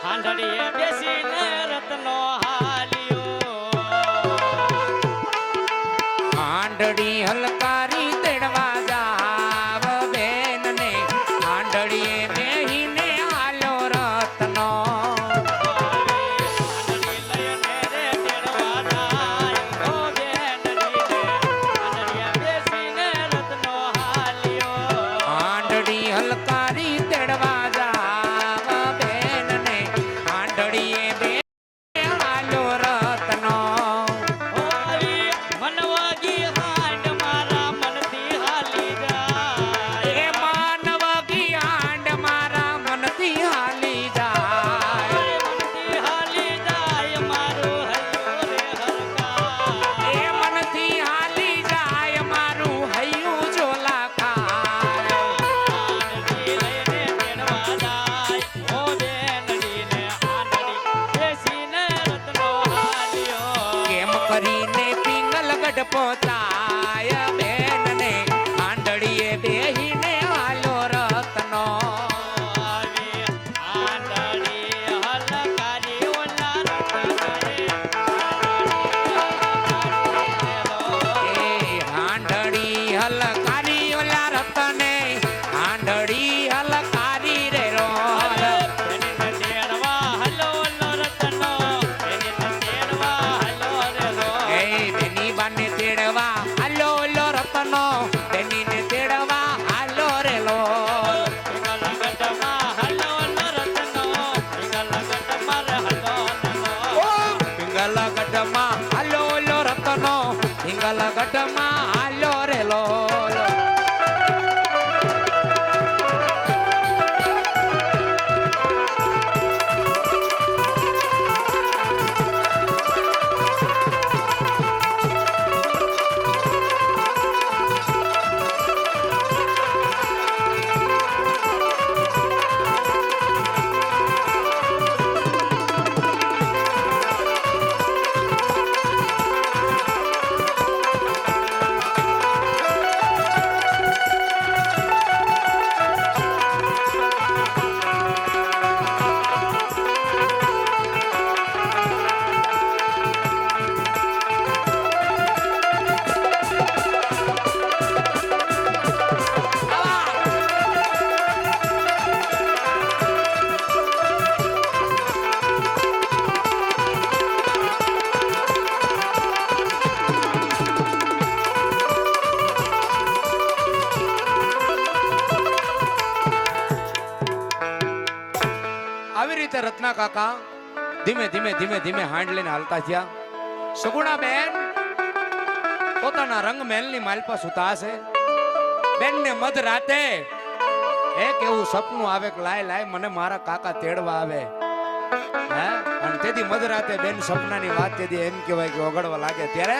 હાંડડીએ બેસીને રત્નો હાલ્યો આંધળી હલકારી તેડવા હલકારી તેડવા. காலகட்டமா? રીતે રત્ના કાકા. ધીમે ધીમે ધીમે ધીમે હાંડ લઈને હાલતા થયા. સગુણા બેન પોતાના રંગ મહેલની માલપા સુતા હશે. બેનને મધ રાતે એક એવું સપનું આવે કે લાય લાય, મને મારા કાકા તેડવા આવે. હે? અને તેથી મધ રાતે બેન સપનાની વાત તેથી એમ કહેવાય કે ઓગળવા લાગે. ત્યારે